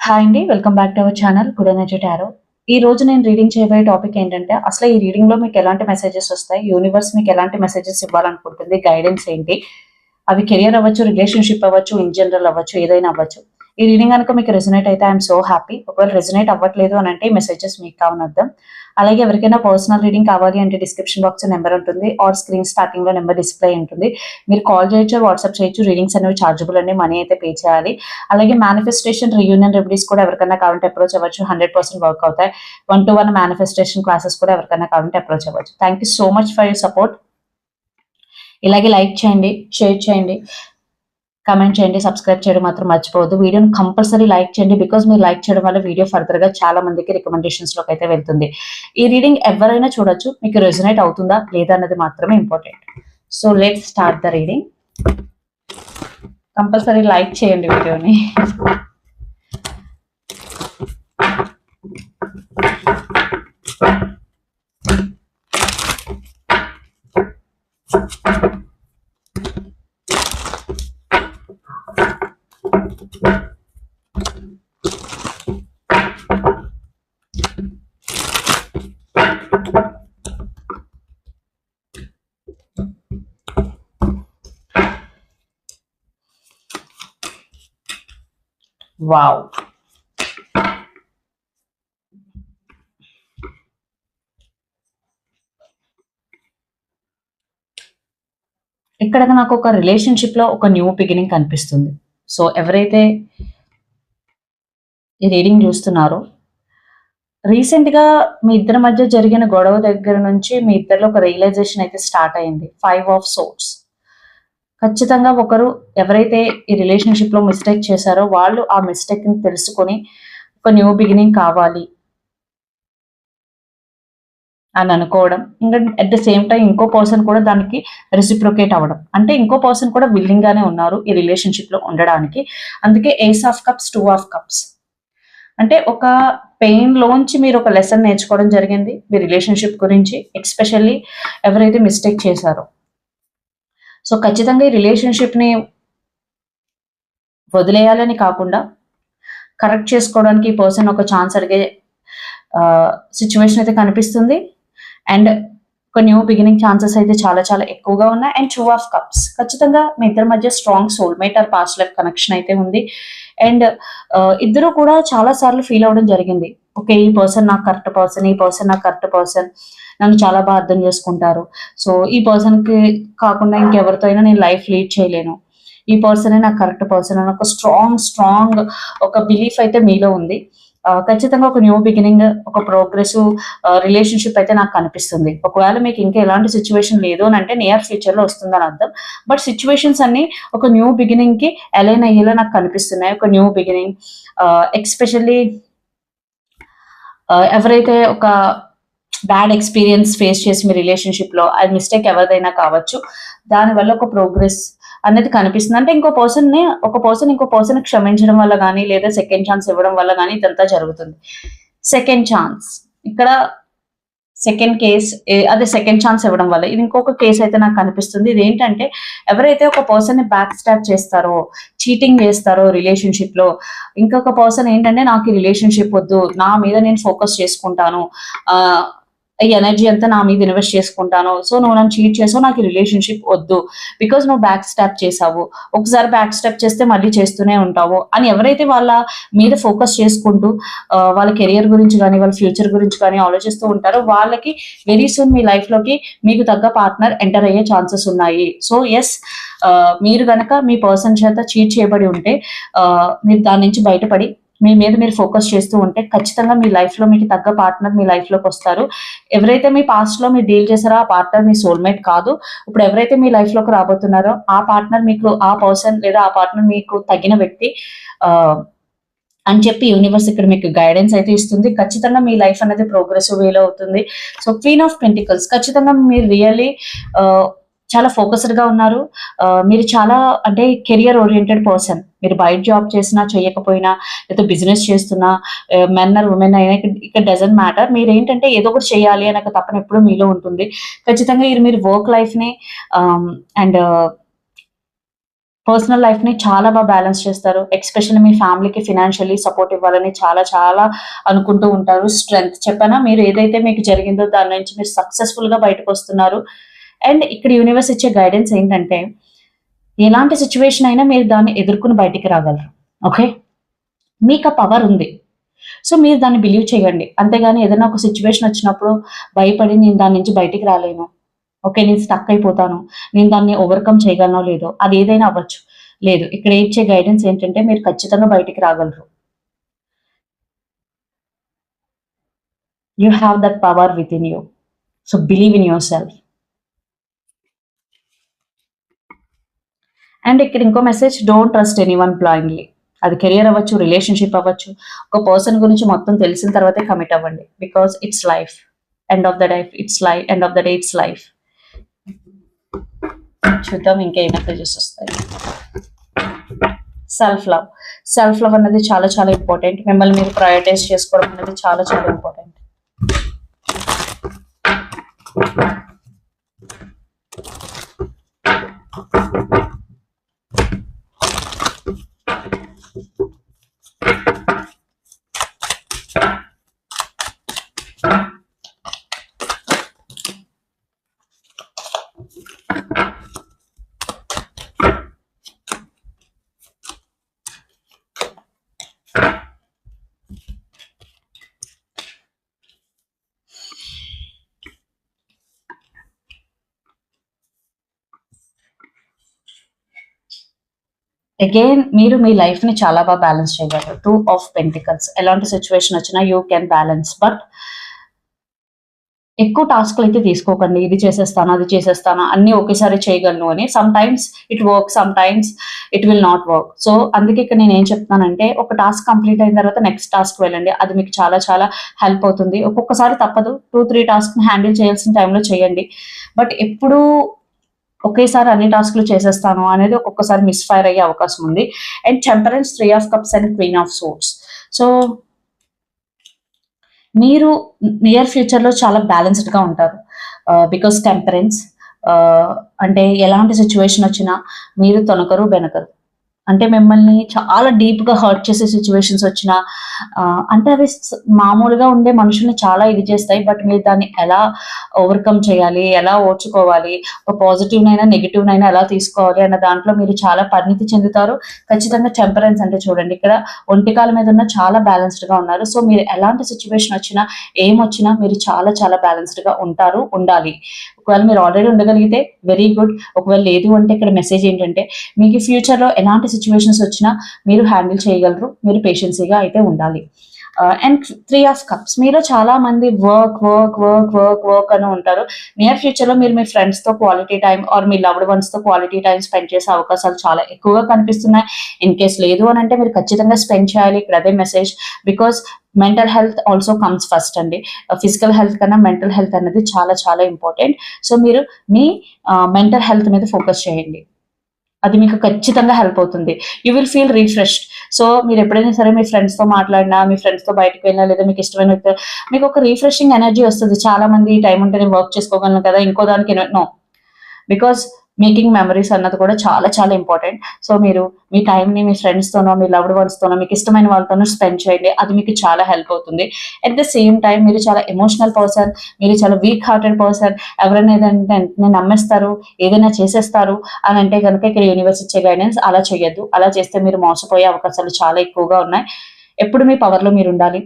Hi అండి welcome back to our channel good energy tarot ఈ రోజు నేను రీడింగ్ చేయబోయే టాపిక్ ఏంటంటే అసలు ఈ రీడింగ్లో మీకు ఎలాంటి మెసేజెస్ వస్తాయి? యూనివర్స్ మీకు ఎలాంటి మెసేజెస్ ఇవ్వాలనుకుంటుంది? గైడెన్స్ ఏంటి? అవి కెరియర్ అవ్వచ్చు రిలేషన్షిప్ అవ్వచ్చు ఇన్ జనరల్ అవ్వచ్చు ఏదైనా అవ్వచ్చు. ఈ రీడింగ్ కనుక మీకు రెజనేట్ అయితే ఐఎమ్ సో హ్యాపీ ఒకవేళ రెజనేట్ అవ్వట్లేదు అని అంటే మెసేజెస్ మీకు కావని అర్థం అలాగే ఎవరికైనా పర్సనల్ రీడింగ్ కావాలి అంటే డిస్క్రిప్షన్ బాక్స్ నెంబర్ ఉంటుంది ఆర్ స్క్రీన్ స్టార్టింగ్లో నెంబర్ డిస్ప్లే ఉంటుంది. మీరు కాల్ చేయొచ్చు వాట్సాప్ చేయొచ్చు రీడింగ్స్ అనేవి చార్జబుల్ అండి మనీ అయితే పే చేయాలి. అలాగే మేనిఫెస్టేషన్ రీయూనియన్ రెమెడీస్ కూడా ఎవరికైనా కావాలంటే అప్రోచ్ అవ్వచ్చు హండ్రెడ్ పర్సెంట్ వర్క్ అవుతాయి. One to one manifestation classes కూడా ఎవరికైనా కావాలంటే అప్రోచ్ అవ్వచ్చు. Thank you so much for your support ఇలాగే లైక్ చేయండి షేర్ చేయండి. కమెంట్ చేయండి సబ్స్క్రైబ్ చేయడం మాత్రం మర్చిపోవద్దు. వీడియోని కంపల్సరీ లైక్ చేయండి బికాస్ మీరు లైక్ చేయడం వల్ల వీడియో ఫర్దర్గా చాలా మందికి రికమెండేషన్స్లోకి అయితే వెళ్తుంది. ఈ రీడింగ్ ఎవరైనా చూడొచ్చు మీకు రెజనేట్ అవుతుందా లేదా అన్నది మాత్రమే important. So let start the reading. Compulsory like చేయండి వీడియోని. వావ్ ఇక్కడ నాకు ఒక రిలేషన్షిప్లో ఒక న్యూ బిగినింగ్ కనిపిస్తుంది. సో ఎవరైతే ఈ రీడింగ్ చూస్తున్నారో రీసెంట్గా మీ ఇద్దరి మధ్య జరిగిన గొడవ దగ్గర నుంచి మీ ఇద్దరిలో ఒక రియలైజేషన్ అయితే స్టార్ట్ అయింది. ఫైవ్ ఆఫ్ సోర్స్ ఖచ్చితంగా ఒకరు ఎవరైతే ఈ రిలేషన్షిప్లో మిస్టేక్ చేశారో వాళ్ళు ఆ మిస్టేక్ని తెలుసుకొని ఒక న్యూ బిగినింగ్ కావాలి అని అనుకోవడం. ఇంకా అట్ ద సేమ్ టైం ఇంకో పర్సన్ కూడా దానికి రెసిప్రొకేట్ అవ్వడం. అంటే ఇంకో పర్సన్ కూడా విల్లింగ్ గానే ఉన్నారు ఈ రిలేషన్షిప్లో ఉండడానికి. అందుకే ace of cups two of cups అంటే ఒక పెయిన్ లోంచి మీరు ఒక లెసన్ నేర్చుకోవడం జరిగింది మీ రిలేషన్షిప్ గురించి ఎక్స్పెషల్లీ ఎవరైతే మిస్టేక్ చేశారో. సో ఖచ్చితంగా ఈ రిలేషన్షిప్ని వదిలేయాలని కాకుండా కరెక్ట్ చేసుకోవడానికి ఈ పర్సన్ ఒక ఛాన్స్ అడిగే సిచ్యువేషన్ అయితే కనిపిస్తుంది. అండ్ ఒక న్యూ బిగినింగ్ ఛాన్సెస్ అయితే చాలా చాలా ఎక్కువగా ఉన్నాయి. అండ్ టూ ఆఫ్ కప్స్ ఖచ్చితంగా మీ ఇద్దరి మధ్య strong soulmate or past life connection అయితే ఉంది. అండ్ ఇద్దరు కూడా చాలా సార్లు ఫీల్ అవ్వడం జరిగింది. ఓకే ఈ పర్సన్ నాకు కరెక్ట్ పర్సన్ ఈ పర్సన్ నాకు కరెక్ట్ పర్సన్ నన్ను చాలా బాగా అర్థం చేసుకుంటారు. సో ఈ పర్సన్కి కాకుండా ఇంకెవరితో అయినా నేను లైఫ్ లీడ్ చేయలేను. ఈ పర్సనే నాకు కరెక్ట్ పర్సన్ అని ఒక స్ట్రాంగ్ స్ట్రాంగ్ ఒక బిలీఫ్ అయితే మీలో ఉంది. ఖచ్చితంగా ఒక న్యూ బిగినింగ్ ఒక ప్రోగ్రెసివ్ రిలేషన్షిప్ అయితే నాకు కనిపిస్తుంది ఒకవేళ మీకు ఇంకా ఎలాంటి సిచ్యువేషన్ లేదు అని అంటే నియర్ ఫ్యూచర్లో వస్తుందని అర్థం. బట్ సిచ్యువేషన్స్ అన్ని ఒక న్యూ బిగినింగ్కి అలైన్ అయ్యేలా నాకు కనిపిస్తున్నాయి ఒక న్యూ బిగినింగ్ ఎక్స్పెషల్లీ ఎవరైతే ఒక బ్యాడ్ ఎక్స్పీరియన్స్ ఫేస్ చేసి మీ రిలేషన్షిప్లో అది మిస్టేక్ ఎవరిదైనా కావచ్చు దానివల్ల ఒక ప్రోగ్రెస్ అనేది కనిపిస్తుంది. అంటే ఇంకో పర్సన్ని ఒక పర్సన్ ఇంకో పర్సన్ క్షమించడం వల్ల కానీ లేదా సెకండ్ ఛాన్స్ ఇవ్వడం వల్ల కానీ ఇదంతా జరుగుతుంది. సెకండ్ ఛాన్స్ ఇక్కడ సెకండ్ కేస్ అదే సెకండ్ ఛాన్స్ ఇవ్వడం వల్ల. ఇది ఇంకొక కేసు అయితే నాకు కనిపిస్తుంది ఇది ఏంటంటే ఎవరైతే ఒక పర్సన్ని బ్యాక్ స్టాప్ చేస్తారో చీటింగ్ చేస్తారో రిలేషన్షిప్లో ఇంకొక పర్సన్ ఏంటంటే నాకు ఈ రిలేషన్షిప్ వద్దు. నా మీద నేను ఫోకస్ చేసుకుంటాను. ఆ ఈ ఎనర్జీ అంతా నా మీద ఇన్వెస్ట్ చేసుకుంటాను. సో నువ్వు నన్ను చీట్ చేసావు నాకు రిలేషన్షిప్ వద్దు. బికాజ్ నువ్వు బ్యాక్ స్టాప్ చేసావు. ఒకసారి బ్యాక్ స్టాప్ చేస్తే మళ్ళీ చేస్తూనే ఉంటావు. అని ఎవరైతే వాళ్ళ మీద ఫోకస్ చేసుకుంటూ వాళ్ళ కెరియర్ గురించి కానీ వాళ్ళ ఫ్యూచర్ గురించి కానీ ఆలోచిస్తూ ఉంటారో వాళ్ళకి వెరీ సూన్ మీ లైఫ్లోకి మీకు తగ్గ పార్ట్నర్ ఎంటర్ అయ్యే ఛాన్సెస్ ఉన్నాయి. సో ఎస్ మీరు గనక మీ పర్సన్ చేత చీట్ చేయబడి ఉంటే మీరు దాని నుంచి బయటపడి మీ మీద మీరు ఫోకస్ చేస్తూ ఉంటే ఖచ్చితంగా మీ లైఫ్లో మీకు తగ్గ పార్ట్నర్ మీ లైఫ్లోకి వస్తారు. ఎవరైతే మీ పాస్ట్లో మీరు డీల్ చేశారో ఆ పార్ట్నర్ మీ సోల్మేట్ కాదు. ఇప్పుడు ఎవరైతే మీ లైఫ్లోకి రాబోతున్నారో ఆ పార్ట్నర్ మీకు ఆ పర్సన్ లేదా ఆ పార్ట్నర్ మీకు తగిన వ్యక్తి అని చెప్పి యూనివర్స్ ఇక్కడ మీకు గైడెన్స్ అయితే ఇస్తుంది. ఖచ్చితంగా మీ లైఫ్ అనేది ప్రోగ్రెసివ్ వేలో అవుతుంది. సో క్వీన్ ఆఫ్ పెంటికల్స్ ఖచ్చితంగా మీరు రియల్లీ చాలా ఫోకస్డ్గా ఉన్నారు. మీరు చాలా అంటే కెరియర్ ఓరియంటెడ్ పర్సన్. మీరు బయట జాబ్ చేసినా చేయకపోయినా లేదా బిజినెస్ చేస్తున్నా మెన్ ఆర్ ఉమెన్ అయినా ఇక్కడ డజంట్ మ్యాటర్. మీరు ఏంటంటే ఏదో ఒకటి చేయాలి అనే ఒక తపన ఎప్పుడు మీలో ఉంటుంది. ఖచ్చితంగా ఇది మీరు వర్క్ లైఫ్ని అండ్ పర్సనల్ లైఫ్ని చాలా బాగా బ్యాలెన్స్ చేస్తారు. ఎక్స్పెషల్లీ మీ ఫ్యామిలీకి ఫినాన్షియలీ సపోర్ట్ ఇవ్వాలని చాలా చాలా అనుకుంటూ ఉంటారు. స్ట్రెంగ్త్ చెప్పనా మీరు ఏదైతే మీకు జరిగిందో దాని నుంచి మీరు సక్సెస్ఫుల్గా బయటకు వస్తున్నారు. అండ్ ఇక్కడ యూనివర్స్ ఇచ్చే గైడెన్స్ ఏంటంటే ఎలాంటి సిచ్యువేషన్ అయినా మీరు దాన్ని ఎదుర్కొని బయటికి రాగలరు. ఓకే మీకు ఆ పవర్ ఉంది. సో మీరు దాన్ని బిలీవ్ చేయండి. అంతేగాని ఏదైనా ఒక సిచ్యువేషన్ వచ్చినప్పుడు భయపడి నేను దాని నుంచి బయటికి రాలేను. ఓకే నేను స్టక్ అయిపోతాను. నేను దాన్ని ఓవర్కమ్ చేయగలనో లేదో అది ఏదైనా అవ్వచ్చు. లేదు. ఇక్కడ ఇచ్చే గైడెన్స్ ఏంటంటే మీరు ఖచ్చితంగా బయటికి రాగలరు. You have that power within you so believe in yourself and ఇక్కడ ఇంకో message don't trust anyone blindly అది కెరియర్ అవ్వచ్చు రిలేషన్షిప్ అవ్వచ్చు. ఒక పర్సన్ గురించి మొత్తం తెలిసిన తర్వాతే కమిట్ అవ్వండి. Because it's life end of the life it's life end of the day it's life చూద్దాం ఇంకా ఏ మెసేజెస్ వస్తాయి. సెల్ఫ్ లవ్ సెల్ఫ్ లవ్ అనేది చాలా చాలా ఇంపార్టెంట్ మిమ్మల్ని మీరు ప్రయారిటైజ్ చేసుకోవడం అనేది చాలా చాలా ఇంపార్టెంట్ అగైన్ మీరు మీ లైఫ్ని చాలా బాగా బ్యాలెన్స్ చేయగలరు. టూ ఆఫ్ పెంటికల్స్ ఎలాంటి సిచ్యువేషన్ వచ్చినా యూ కెన్ బ్యాలెన్స్ బట్ ఎక్కువ టాస్క్లు అయితే తీసుకోకండి. ఇది చేసేస్తాను అది చేసేస్తాను అన్ని ఒకేసారి చేయగలను అని. Sometimes it work sometimes it will not work so అందుకే ఇక్కడ నేను ఏం చెప్తున్నానంటే ఒక టాస్క్ కంప్లీట్ అయిన తర్వాత నెక్స్ట్ టాస్క్ వెళ్ళండి. అది మీకు చాలా చాలా హెల్ప్ అవుతుంది. ఒక్కొక్కసారి తప్పదు. టూ త్రీ టాస్క్ హ్యాండిల్ చేయాల్సిన టైంలో చేయండి. బట్ ఎప్పుడు ఒకేసారి అన్ని టాస్క్లు చేసేస్తాను అనేది ఒక్కొక్కసారి మిస్ఫైర్ అయ్యే అవకాశం ఉంది. And temperance three of cups and queen of swords so మీరు నియర్ ఫ్యూచర్లో చాలా బ్యాలెన్స్డ్గా ఉంటారు. Uh, బికాస్ టెంపరెన్స్ uh, అంటే ఎలాంటి సిచ్యువేషన్ వచ్చినా మీరు తొనకరు బెనకరు. అంటే మిమ్మల్ని చాలా డీప్గా హర్ట్ చేసే సిచ్యువేషన్స్ వచ్చిన అంటే అవి మామూలుగా ఉండే మనుషుల్ని చాలా ఇది చేస్తాయి బట్ మీరు దాన్ని ఎలా ఓవర్కమ్ చేయాలి ఎలా ఓర్చుకోవాలి ఒక పాజిటివ్ నైనా నైనా ఎలా తీసుకోవాలి అన్న దాంట్లో మీరు చాలా పరిణితి చెందుతారు. ఖచ్చితంగా టెంపరెన్స్ అంటే చూడండి ఇక్కడ ఒంటికాల మీద ఉన్న చాలా బ్యాలెన్స్డ్గా ఉన్నారు. సో మీరు ఎలాంటి సిచ్యువేషన్ వచ్చినా ఏం వచ్చినా మీరు చాలా చాలా బ్యాలెన్స్డ్గా ఉంటారు ఉండాలి. ఒకవేళ మీరు ఆల్రెడీ ఉండగలిగితే వెరీ గుడ్ ఒకవేళ లేదు అంటే ఇక్కడ మెసేజ్ ఏంటంటే మీకు ఫ్యూచర్లో ఎలాంటి సిచ్యువేషన్స్ వచ్చినా మీరు హ్యాండిల్ చేయగలరు మీరు పేషెన్సీగా అయితే ఉండాలి. అండ్ త్రీ ఆఫ్ కప్స్ మీలో చాలా మంది work work work work work అని ఉంటారు. నియర్ ఫ్యూచర్లో మీరు మీ ఫ్రెండ్స్తో క్వాలిటీ టైం ఆర్ మీ లవ్డ్ వన్స్తో క్వాలిటీ టైం స్పెండ్ చేసే అవకాశాలు చాలా ఎక్కువగా కనిపిస్తున్నాయి. ఇన్ కేస్ లేదు అని అంటే మీరు ఖచ్చితంగా స్పెండ్ చేయాలి. ఇక్కడ అదే message because mental health also comes first అండి. Uh, ఫిజికల్ హెల్త్ కన్నా మెంటల్ హెల్త్ అనేది చాలా చాలా ఇంపార్టెంట్ సో మీరు మీ uh, మెంటల్ హెల్త్ మీద ఫోకస్ చేయండి. అది మీకు ఖచ్చితంగా హెల్ప్ అవుతుంది. You will feel refreshed so మీరు ఎప్పుడైనా సరే మీ ఫ్రెండ్స్తో మాట్లాడినా మీ ఫ్రెండ్స్తో బయటకు వెళ్ళినా లేదా మీకు ఇష్టమైన మీకు ఒక రీఫ్రెషింగ్ ఎనర్జీ వస్తుంది. చాలా మంది టైం ఉంటేనే నేను వర్క్ చేసుకోగలను కదా ఇంకో దానికి నో బికాస్ మీటింగ్ మెమరీస్ అన్నది కూడా చాలా చాలా ఇంపార్టెంట్ సో మీరు మీ టైంని మీ ఫ్రెండ్స్తోనో మీ లవ్డ్ వన్స్తోనో మీకు ఇష్టమైన వాళ్ళతోనో స్పెండ్ చేయండి. అది మీకు చాలా హెల్ప్ అవుతుంది. అట్ ద సేమ్ టైం మీరు చాలా ఎమోషనల్ పర్సన్ మీరు చాలా వీక్ హార్టెడ్ పర్సన్ ఎవరైనా ఏదంటే నమ్మేస్తారు ఏదైనా చేసేస్తారు అని అంటే కనుక ఇక్కడ యూనివర్స్ ఇచ్చే గైడెన్స్ అలా చేయొద్దు అలా చేస్తే మీరు మోసపోయే అవకాశాలు చాలా ఎక్కువగా ఉన్నాయి. ఎప్పుడు మీ పవర్లో మీరు ఉండాలి.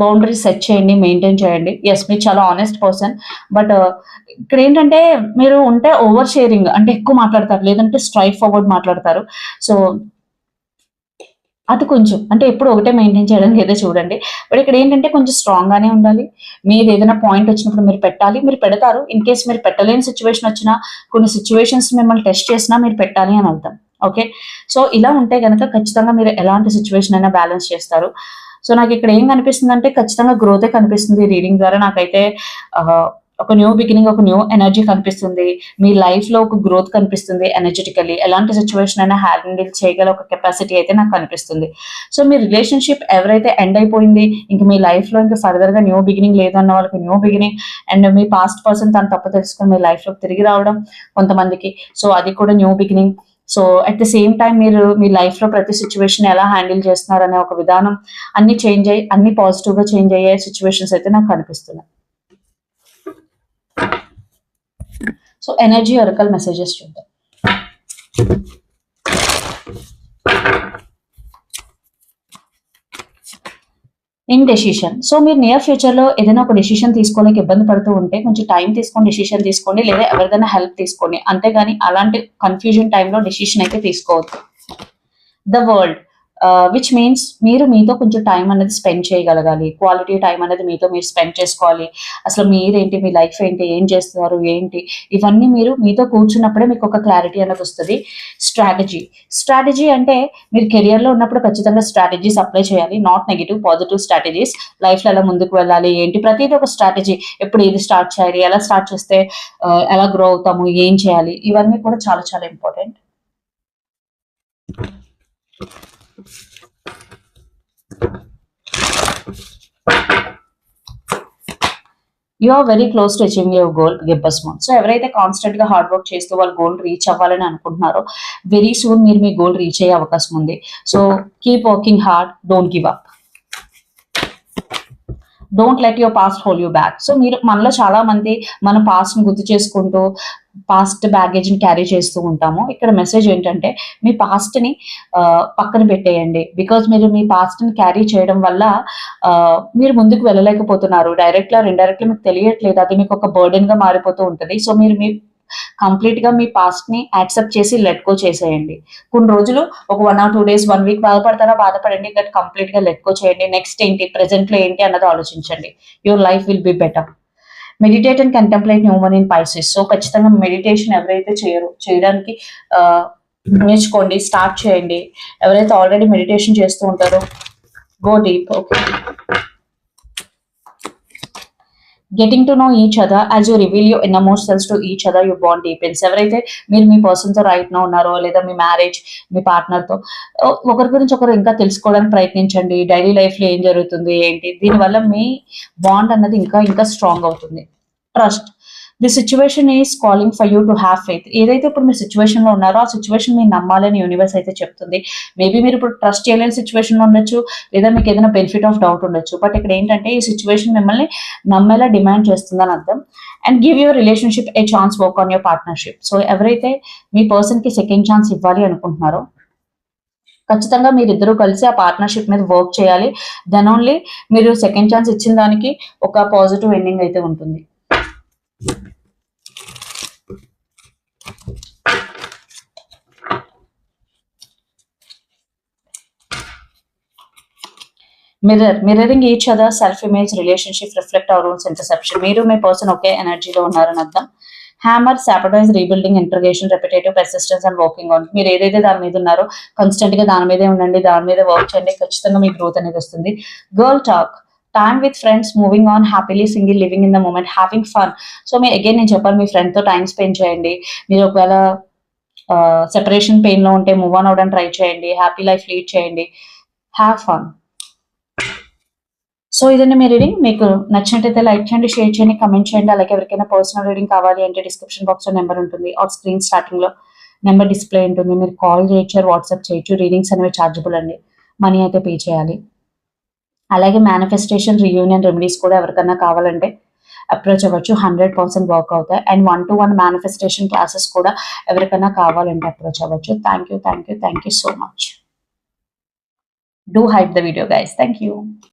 బౌండరీ సెట్ చేయండి మెయింటైన్ చేయండి. ఎస్ మీరు చాలా ఆనెస్ట్ పర్సన్ బట్ ఇక్కడ ఏంటంటే మీరు ఉంటే ఓవర్ షేరింగ్ అంటే ఎక్కువ మాట్లాడతారు లేదంటే స్ట్రైట్ ఫార్వర్డ్ మాట్లాడతారు. సో అది కొంచెం అంటే ఎప్పుడు ఒకటే మెయింటైన్ చేయడానికి ఏదో చూడండి. బట్ ఇక్కడ ఏంటంటే కొంచెం స్ట్రాంగ్ గానే ఉండాలి. మీరు ఏదైనా పాయింట్ వచ్చినప్పుడు మీరు పెట్టాలి మీరు పెడతారు. ఇన్ కేస్ మీరు పెట్టలేని సిచ్యువేషన్ వచ్చినా కొన్ని సిచ్యువేషన్స్ మిమ్మల్ని టెస్ట్ చేసినా మీరు పెట్టాలి అని అర్థం. ఓకే సో ఇలా ఉంటే కనుక ఖచ్చితంగా మీరు ఎలాంటి సిచ్యువేషన్ అయినా బ్యాలెన్స్ చేస్తారు. సో నాకు ఇక్కడ ఏం కనిపిస్తుంది అంటే ఖచ్చితంగా గ్రోతే కనిపిస్తుంది రీడింగ్ ద్వారా. నాకైతే ఒక న్యూ బిగినింగ్ ఒక న్యూ ఎనర్జీ కనిపిస్తుంది. మీ లైఫ్లో ఒక గ్రోత్ కనిపిస్తుంది ఎనర్జెటికలీ ఎలాంటి సిచ్యువేషన్ అయినా హ్యాండిల్ చేయగల ఒక కెపాసిటీ అయితే నాకు కనిపిస్తుంది. సో మీ రిలేషన్షిప్ ఎవరైతే ఎండ్ అయిపోయింది ఇంక మీ లైఫ్లో ఇంకా ఫర్దర్గా న్యూ బిగినింగ్ లేదు అన్న వాళ్ళకి న్యూ బిగినింగ్ అండ్ మీ పాస్ట్ పర్సన్ తను తప్పు తెలుసుకుని మీ లైఫ్లో తిరిగి రావడం కొంతమందికి. సో అది కూడా new beginning so at the same time మీరు మీ లైఫ్లో ప్రతి సిచ్యువేషన్ ఎలా హ్యాండిల్ చేస్తున్నారు అనే ఒక విధానం అన్ని చేంజ్ అయ్యి అన్ని పాజిటివ్గా చేంజ్ అయ్యే సిచ్యువేషన్స్ అయితే నాకు కనిపిస్తున్నాయి. సో ఎనర్జీ ఒరకల్ మెసేజెస్ చూద్దాం. ఇన్ డెసిషన్ సో మీరు నియర్ ఫ్యూచర్లో ఏదైనా ఒక డెసిషన్ తీసుకోలేక ఇబ్బంది పడుతూ ఉంటే కొంచెం టైం తీసుకొని డెసిషన్ తీసుకోండి లేదా ఎవరిదైనా హెల్ప్ తీసుకోండి. అంతేగాని అలాంటి కన్ఫ్యూజన్ టైంలో డెసిషన్ అయితే తీసుకోవద్దు. The world Uh, which means మీరు మీతో కొంచెం టైం అనేది స్పెండ్ చేయగలగాలి. క్వాలిటీ టైం అనేది మీతో మీరు స్పెండ్ చేసుకోవాలి. అసలు మీరేంటి మీ లైఫ్ ఏంటి ఏం చేస్తున్నారు ఏంటి? ఇవన్నీ మీరు మీతో కూర్చున్నప్పుడే మీకు ఒక క్లారిటీ అనేది వస్తుంది. స్ట్రాటజీ స్ట్రాటజీ అంటే మీరు కెరియర్లో ఉన్నప్పుడు ఖచ్చితంగా స్ట్రాటజీస్ అప్లై చేయాలి. నాట్ నెగిటివ్ పాజిటివ్ స్ట్రాటజీస్ లైఫ్లో ఎలా ముందుకు వెళ్ళాలి ఏంటి? ప్రతిదీ ఒక స్ట్రాటజీ ఎప్పుడు ఏది స్టార్ట్ చేయాలి ఎలా స్టార్ట్ చేస్తే uh, ఎలా గ్రో అవుతాము ఏం చేయాలి? ఇవన్నీ కూడా చాలా చాలా important you are very close to achieving your goal gibbous moon so ఎవరైతే కాన్స్టెంట్గా హార్డ్ వర్క్ చేస్తూ వాళ్ళ గోల్ రీచ్ అవ్వాలని అనుకుంటున్నారో వెరీ సూన్ మీరు మీ గోల్ రీచ్ అయ్యే అవకాశం ఉంది. So keep working hard don't give up don't let your past hold you back so మీరు మనలో చాలా మంది మన పాస్ట్ని గుర్తు చేసుకుంటూ పాస్ట్ బ్యాగేజ్ని క్యారీ చేస్తూ ఉంటాము. ఇక్కడ మెసేజ్ ఏంటంటే మీ పాస్ట్ని పక్కన పెట్టేయండి. బికాజ్ మీరు మీ పాస్ట్ని క్యారీ చేయడం వల్ల మీరు ముందుకు వెళ్ళలేకపోతున్నారు. డైరెక్ట్గా ఇండైరెక్ట్ మీకు తెలియట్లేదు. అది మీకు ఒక బర్డెన్గా మారిపోతూ ఉంటుంది. సో మీరు మీ కంప్లీట్గా మీ పాస్ట్ని యాక్సెప్ట్ చేసి లెట్ గో చేసేయండి. కొన్ని రోజులు ఒక one or two days one week బాధపడతారా? బాధపడండి బట్ కంప్లీట్గా లెట్ గో చేయండి. నెక్స్ట్ ఏంటి? ప్రెసెంట్లో ఏంటి అన్నది ఆలోచించండి. Your life will be better meditate and contemplate human in Pisces so ఖచ్చితంగా మెడిటేషన్ ఎవరైతే చేయరు చేయడానికి నేర్చుకోండి స్టార్ట్ చేయండి. ఎవరైతే ఆల్రెడీ మెడిటేషన్ చేస్తూ ఉంటారో go deep okay getting to know each other as you reveal you ఇన్నమోర్ selves to each other you bond deepens ఎవరైతే మీరు మీ పర్సన్తో రైట్ నో ఉన్నారో లేదా మీ మ్యారేజ్ మీ పార్ట్నర్తో ఒకరి గురించి ఒకరు ఇంకా తెలుసుకోవడానికి ప్రయత్నించండి. డైలీ లైఫ్లో ఏం జరుగుతుంది ఏంటి? దీనివల్ల మీ బాండ్ అన్నది ఇంకా ఇంకా స్ట్రాంగ్ అవుతుంది. Trust the situation is calling for you to have faith ఏదైతే ఇప్పుడు మీరు సిచ్యువేషన్లో ఉన్నారో ఆ సిచ్యువేషన్ మీరు నమ్మాలని యూనివర్స్ అయితే చెప్తుంది. మేబీ మీరు ఇప్పుడు ట్రస్ట్ చేయలేని సిచ్యువేషన్లో ఉండొచ్చు లేదా మీకు ఏదైనా బెనిఫిట్ ఆఫ్ డౌట్ ఉండొచ్చు. బట్ ఇక్కడ ఏంటంటే ఈ సిచ్యువేషన్ మిమ్మల్ని నమ్మేలా డిమాండ్ చేస్తుందని అర్థం. And give your relationship a chance work on your partnership so ఎవరైతే మీ పర్సన్కి సెకండ్ ఛాన్స్ ఇవ్వాలి అనుకుంటున్నారో ఖచ్చితంగా మీరిద్దరూ కలిసి ఆ పార్ట్నర్షిప్ మీద వర్క్ చేయాలి. దెన్ ఓన్లీ మీరు సెకండ్ ఛాన్స్ ఇచ్చిన దానికి ఒక పాజిటివ్ ఎండింగ్ అయితే ఉంటుంది. Mirror mirroring each other self image relationship reflect our ones interception మీరు మీ పర్సన్ ఒకే ఎనర్జీలో ఉన్నారని అర్థం. Hammer సాపటైజ్ rebuilding integration repetitive persistence and working on మీరు ఏదైతే దాని మీద ఉన్నారో కన్స్టెంట్గా దాని మీదే ఉండండి దాని మీద వర్క్ చేయండి ఖచ్చితంగా మీ గ్రోత్ అనేది వస్తుంది. Girl talk time with friends moving on happily single living in the moment having fun so me again నేను చెప్పాను మీ ఫ్రెండ్తో టైం స్పెండ్ చేయండి. మీరు ఒకవేళ సెపరేషన్ పెయిన్లో ఉంటే మూవ్ ఆన్ అవడానికి ట్రై చేయండి. హ్యాపీ లైఫ్ లీడ్ చేయండి. హ్యావ్ ఫన్ సో ఇదండి మీ రీడింగ్ మీకు నచ్చినట్టయితే లైక్ చేయండి షేర్ చేయండి కమెంట్ చేయండి. అలాగే ఎవరికైనా పర్సనల్ రీడింగ్ కావాలి అంటే డిస్క్రిప్షన్ బాక్స్లో నెంబర్ ఉంటుంది. ఆర్ స్క్రీన్ స్టార్టింగ్లో నెంబర్ డిస్ప్లే ఉంటుంది. మీరు కాల్ చేయొచ్చు వాట్సాప్ చేయొచ్చు. రీడింగ్స్ అనేవి ఛార్జబుల్ అండి. మనీ అయితే పే చేయాలి. అలాగే మేనిఫెస్టేషన్ రియూనియన్ రెమెడీస్ కూడా ఎవరికైనా కావాలంటే అప్రోచ్ అవ్వచ్చు. హండ్రెడ్ పర్సెంట్ వర్క్ అవుతాయి. And one to one manifestation classes కూడా ఎవరికైనా కావాలంటే అప్రోచ్ అవ్వచ్చు. Thank you thank you thank you so much do hype the video guys thank you